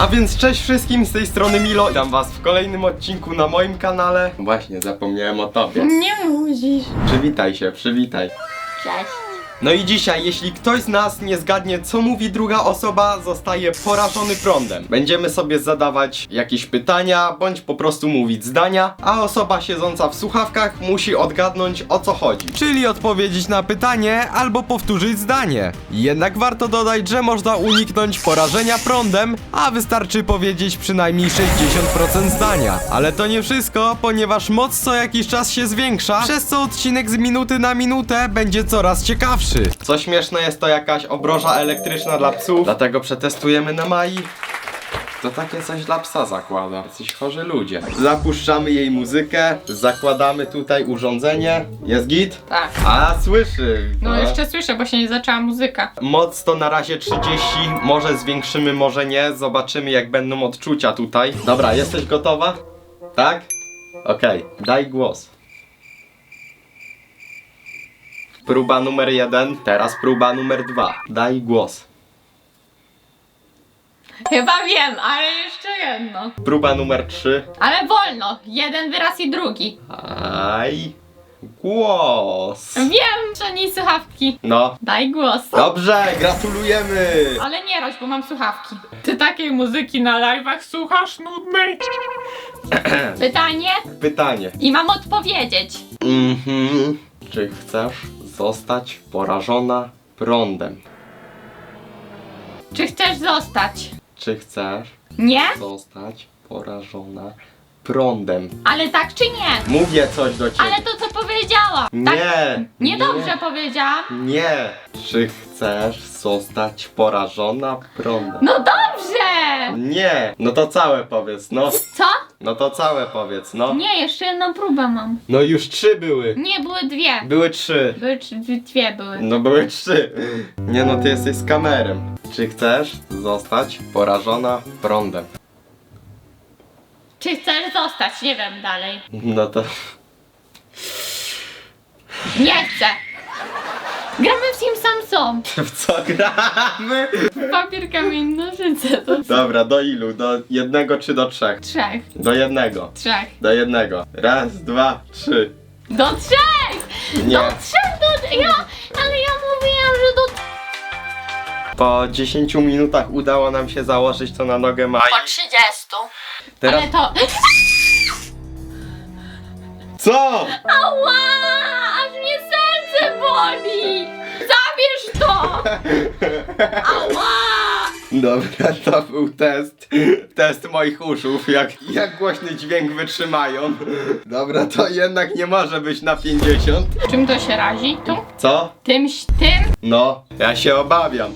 A więc cześć wszystkim, z tej strony Milo. Witam was w kolejnym odcinku na moim kanale. Właśnie, zapomniałem o tobie. Nie musisz. Przywitaj się, przywitaj. Cześć. No i dzisiaj, jeśli ktoś z nas nie zgadnie, co mówi druga osoba, zostaje porażony prądem. Będziemy sobie zadawać jakieś pytania, bądź po prostu mówić zdania, a osoba siedząca w słuchawkach musi odgadnąć o co chodzi. Czyli odpowiedzieć na pytanie albo powtórzyć zdanie. Jednak warto dodać, że można uniknąć porażenia prądem, a wystarczy powiedzieć przynajmniej 60% zdania. Ale to nie wszystko, ponieważ moc co jakiś czas się zwiększa, przez co odcinek z minuty na minutę będzie coraz ciekawszy. Co śmieszne jest to jakaś obroża elektryczna dla psów, dlatego przetestujemy na Mai. To takie coś dla psa zakłada. Jacyś chorzy ludzie. Zapuszczamy jej muzykę, zakładamy tutaj urządzenie. Jest git? Tak. A, słyszy. No jeszcze słyszę, bo się nie zaczęła muzyka. Moc to na razie 30, może zwiększymy, może nie. Zobaczymy jak będą odczucia tutaj. Dobra, jesteś gotowa? Tak? Okej, daj głos. Próba numer jeden, teraz próba numer dwa. Daj głos. Chyba wiem, ale jeszcze jedno. Próba numer trzy. Ale wolno. Jeden wyraz i drugi. Daj głos. Wiem, że nie słuchawki. No, Daj głos. dobrze, gratulujemy. Ale nie roś, bo mam słuchawki. Ty takiej muzyki na live'ach słuchasz nudnej? Pytanie Pytanie. i mam odpowiedzieć. Mhm. Czy chcesz zostać porażona prądem? Czy chcesz zostać? Czy chcesz Nie? zostać porażona prądem? Ale tak czy nie? Mówię coś do ciebie. Ale to co powiedziała. Nie. Tak? nie. Niedobrze powiedziałam. Nie. Czy chcesz zostać porażona prądem? No dobrze! Nie. No to całe powiedz, no. Co? No to całe powiedz, no. Nie, jeszcze jedną próbę mam. No już trzy były. Nie, były dwie. Były trzy. Były trzy, dwie były. No były trzy. Nie no, ty jesteś z kamerem. Czy chcesz zostać porażona prądem? Czy chcesz zostać? Nie wiem dalej. No to... Nie chcę. Gramy w Sim Samsung. W co gramy? Papier, kamień, nożyce. To Dobra, do ilu? Do jednego czy do trzech? trzech. Do jednego. Trzech. Do jednego. Raz, dwa, trzy. Do trzech! Nie. Do trzech, do... Ja, ale ja mówiłam, że do... Po 10 minutach udało nam się założyć to na nogę Mai. Po trzydziestu. Teraz... Ale to... Co? Ała! Ała! Dobra, to był test. Test moich uszów, jak, jak głośny dźwięk wytrzymają. Dobra, to jednak nie może być na 50. Czym to się razi? Tu? Co? Tym, tym? No, ja się obawiam.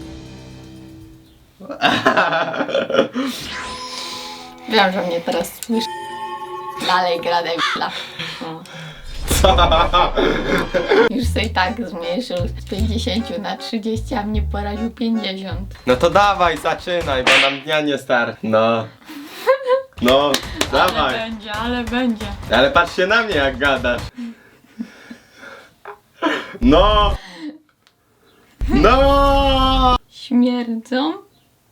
Wiem, że mnie teraz słyszy. Dalej gra debila. Już sobie tak zmniejszył z 50 na 30, a mnie poraził 50. No to dawaj, zaczynaj, bo nam dnia nie start. No. No, Ale dawaj. będzie, ale będzie. Ale patrzcie na mnie jak gadasz. No! No! Śmierdzą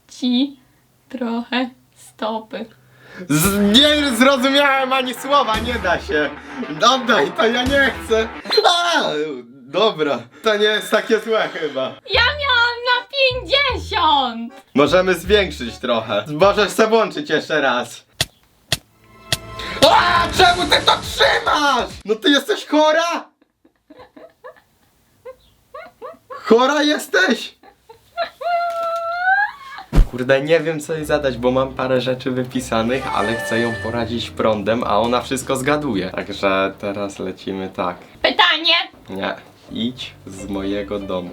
ci trochę stopy. Z, nie zrozumiałem ani słowa, nie da się. Oddaj, to ja nie chcę. A, dobra, to nie jest takie złe chyba. Ja miałam na 50! Możemy zwiększyć trochę. Możesz se włączyć jeszcze raz. A, czemu ty to trzymasz? No ty jesteś chora? Chora jesteś? Kurde, nie wiem co jej zadać, bo mam parę rzeczy wypisanych, ale chcę ją poradzić prądem, a ona wszystko zgaduje. Także teraz lecimy tak. Pytanie, Nie. Idź z mojego domu.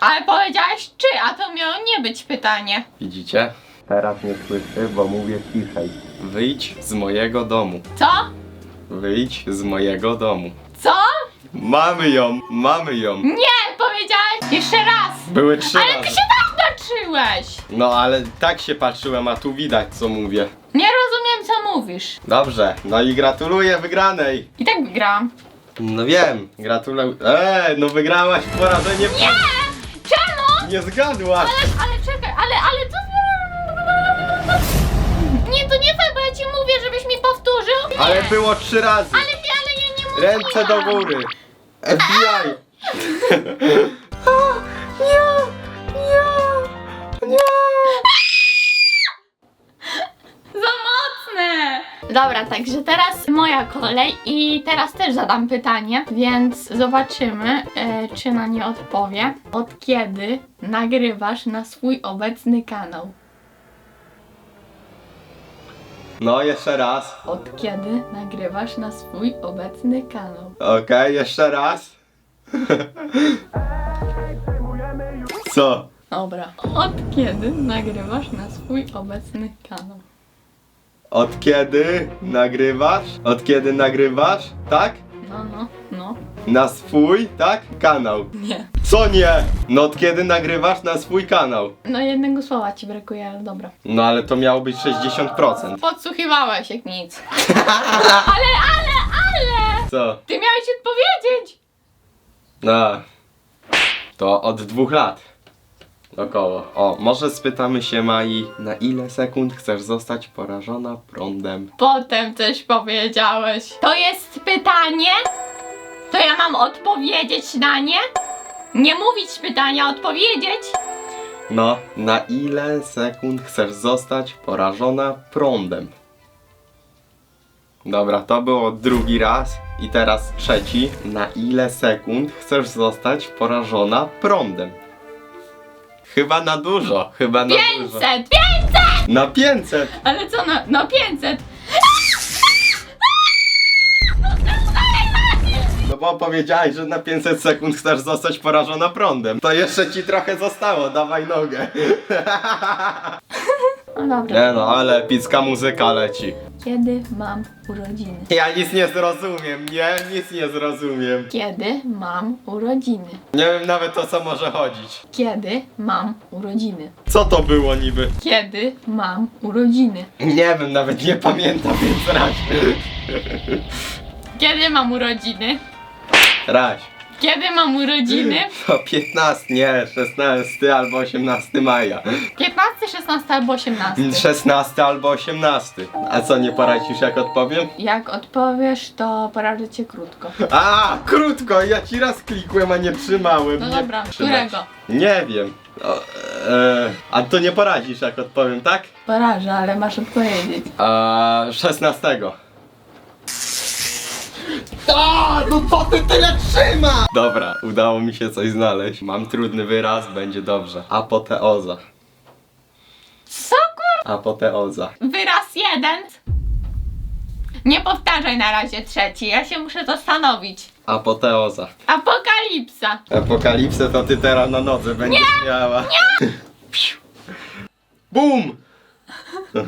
ale powiedziałeś czy, a to miało nie być pytanie. Widzicie? Teraz nie słyszy, bo mówię ciszej. Wyjdź z mojego domu. Co? Wyjdź z mojego domu. Co? Mamy ją, mamy ją. Nie, powiedziałeś jeszcze raz. Były trzy Ale ty razy. się no ale tak się patrzyłem, a tu widać co mówię. Nie rozumiem, co mówisz. Dobrze, no i gratuluję wygranej. I tak wygrałam. No wiem, gratuluję. Eee, no wygrałaś porażenie. Nie! Czemu? Nie zgadłaś. Ale, ale czekaj, ale, ale co... Nie, to nie fair, bo ja ci mówię, żebyś mi powtórzył. Nie. Ale było trzy razy. Ale, ale ja nie mówię. Ręce do góry. FBI. O, nie, nie. Za mocne! Dobra, także teraz moja kolej i teraz też zadam pytanie, więc zobaczymy, e, czy na nie odpowie. Od kiedy nagrywasz na swój obecny kanał? No, jeszcze raz. Od kiedy nagrywasz na swój obecny kanał? Okej, jeszcze raz. Co? Dobra. Od kiedy nagrywasz na swój obecny kanał? Od kiedy nagrywasz? Od kiedy nagrywasz? Tak? No, no, no. Na swój, tak? Kanał. Nie. Co nie? No od kiedy nagrywasz na swój kanał? No jednego słowa ci brakuje, ale dobra. No ale to miało być 60%. Podsłuchiwałeś jak nic. ale, ale, ale! Co? Ty miałeś odpowiedzieć! No. To od dwóch lat. Około. O, może spytamy się Mai, na ile sekund chcesz zostać porażona prądem? Potem coś powiedziałeś. To jest pytanie? To ja mam odpowiedzieć na nie? Nie mówić pytania, odpowiedzieć? No, na ile sekund chcesz zostać porażona prądem? Dobra, to było drugi raz i teraz trzeci. Na ile sekund chcesz zostać porażona prądem? Chyba na dużo, chyba na dużo. 500! 500! Na 500! Ale co na, na 500? No bo powiedziałeś, że na 500 sekund chcesz zostać porażona prądem. To jeszcze ci trochę zostało, dawaj nogę. No dobra. Nie no, ale epicka muzyka leci. Kiedy mam urodziny? Ja nic nie zrozumiem, nie? Nic nie zrozumiem. Kiedy mam urodziny? Nie wiem nawet o co może chodzić. Kiedy mam urodziny? Co to było niby? Kiedy mam urodziny? Nie wiem, nawet nie pamiętam, więc raź. Kiedy mam urodziny? Raź. Kiedy mam urodziny? To 15, nie, 16 albo 18 maja. 15, 16 albo 18. 16 albo 18. A co, nie poradzisz jak odpowiem? Jak odpowiesz, to porażę cię krótko. A, krótko, ja ci raz klikłem, a nie trzymałem. No nie dobra, trzymać. którego? Nie wiem. O, e, a to nie poradzisz jak odpowiem, tak? Porażę, ale masz odpowiedzieć. A, 16. A, no co ty tyle trzyma? Dobra, udało mi się coś znaleźć. Mam trudny wyraz, będzie dobrze. Apoteoza. Co kur... Apoteoza. Wyraz jeden. Nie powtarzaj na razie trzeci, ja się muszę zastanowić. Apoteoza. Apokalipsa. Apokalipsę to ty teraz na nodze będziesz miała. Nie! Bum! No.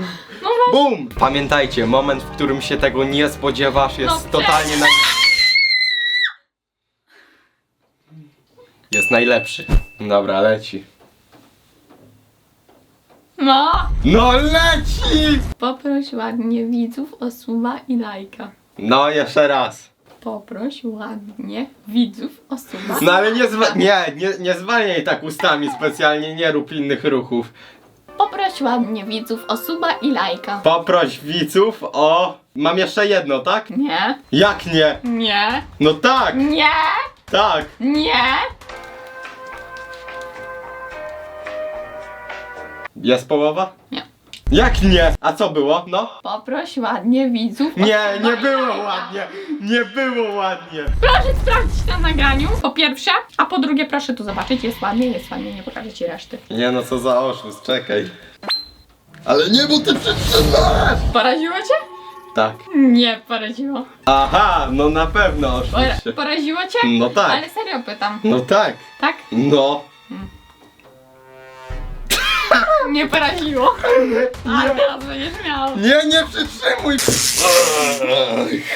Bum! Pamiętajcie, moment, w którym się tego nie spodziewasz jest No totalnie naj... Jest najlepszy. Dobra, leci. No. No leci! Poproś ładnie widzów o suba i lajka. No, jeszcze raz. Poproś ładnie widzów o suba. No ale nie, zwa- nie, nie, nie zwalniaj tak ustami specjalnie, nie rób innych ruchów. Poproś ładnie widzów o suba i lajka. Poproś widzów o... Mam jeszcze jedno, tak? Nie, Jak nie? nie, No tak, nie, tak. nie. Jest połowa? Nie. Jak nie? A co było? No? Poproś ładnie widzów. o Nie, nie było lajka. ładnie. Nie było ładnie. Proszę sprawdzić na nagraniu, po pierwsze, a po drugie proszę tu zobaczyć, jest ładnie, jest ładnie, nie pokażę ci reszty. Nie no, co za oszust, czekaj. Ale nie, bo ty przytrzymasz! Poraziło cię? Tak. Nie poraziło. Aha, no na pewno. Pora- poraziło cię? No tak. Ale serio pytam, No tak. tak? No. Nie poraziło. A teraz będziesz miał. Nie, nie przytrzymuj!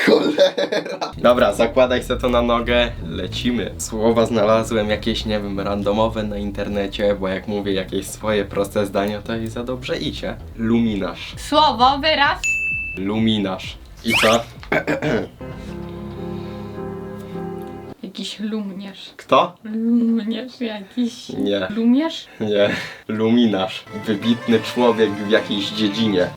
Cholera! Dobra, zakładaj se to na nogę, lecimy. Słowa znalazłem jakieś, nie wiem, randomowe na internecie, bo jak mówię jakieś swoje proste zdania, to i za dobrze idzie. Luminarz. Słowo, wyraz. Luminarz. I co? Jakiś lumnierz. Kto? Lumnierz jakiś. Nie. Lumierz? Nie. Luminarz. Wybitny człowiek w jakiejś dziedzinie.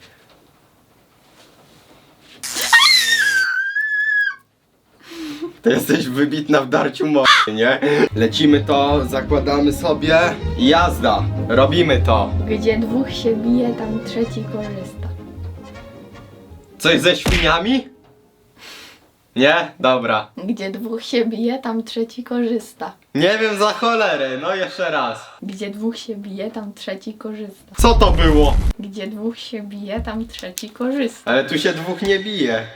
To jesteś wybitna w darciu mocy, nie? Lecimy to, zakładamy sobie i jazda. Robimy to. Gdzie dwóch się bije, tam trzeci korzysta. Coś ze świniami? Nie? Dobra. Gdzie dwóch się bije, tam trzeci korzysta. Nie wiem za cholerę, no jeszcze raz. Gdzie dwóch się bije, tam trzeci korzysta. Co to było? Gdzie dwóch się bije, tam trzeci korzysta. Ale tu się dwóch nie bije.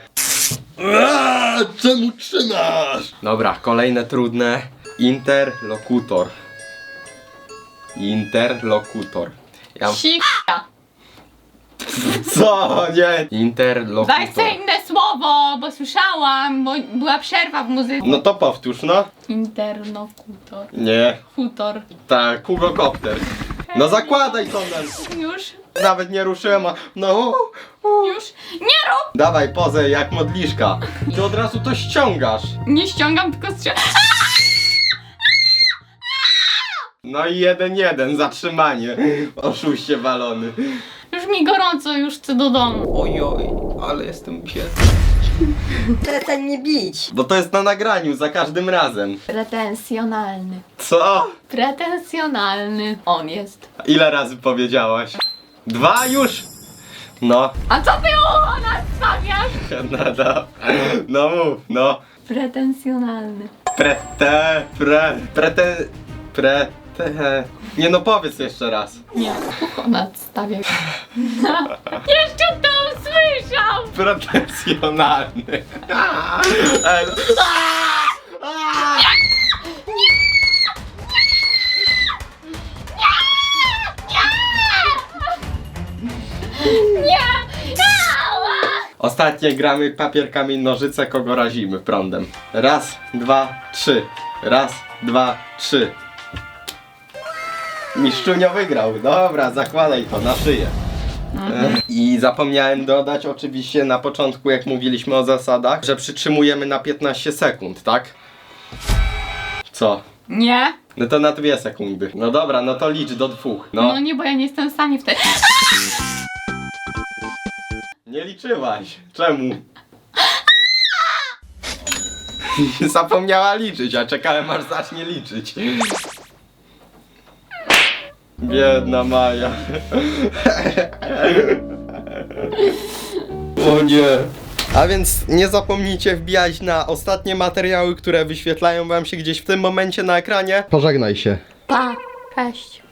Eee, czemu trzymasz? Dobra, kolejne trudne. Interlokutor. Interlokutor. Ja... Sika! Co? Nie. Interlokutor. Daj sobie inne słowo, bo słyszałam, bo była przerwa w muzyce. No to powtórz, no. Interlokutor. Nie. Hutor. Tak, hurokopter. No zakładaj to nam. Już, Nawet nie ruszyłem, a no. już. Nie rób! Dawaj pozę jak modliszka. Ty od razu to ściągasz. Nie ściągam, tylko strzelam. No i jeden jeden, zatrzymanie. Oszuście walony. Już mi gorąco, już chcę do domu. Ojoj, ale jestem biedny. Przestań mnie bić. Bo to jest na nagraniu za każdym razem. Pretensjonalny. Co? Pretensjonalny. On jest. Ile razy powiedziałaś? Dwa już? No, A co ty u nas stawiasz? no, no, no mów, no. Pretensjonalny. Prete, pre, prete, Nie no, powiedz jeszcze raz. Nie, ucho nadstawia. Jeszcze to usłyszał! Pretensjonalny. Ej, no. Nie! Ała! Ostatnie gramy papier, kamień, nożyce, kogo razimy prądem. Raz, dwa, trzy. Raz, dwa, trzy. Miszczunio wygrał. Dobra, zakładaj to na szyję. E, I zapomniałem dodać oczywiście na początku, jak mówiliśmy o zasadach, że przytrzymujemy na 15 sekund, tak? Co? Nie? No to na dwie sekundy. No dobra, no to licz do dwóch. No. No, nie, bo ja nie jestem w stanie wtedy. nie liczyłaś. Czemu? Zapomniała liczyć, a czekałem aż zacznie liczyć. Biedna Maja. O nie. A więc nie zapomnijcie wbijać na ostatnie materiały, które wyświetlają wam się gdzieś w tym momencie na ekranie. Pożegnaj się. Pa, cześć.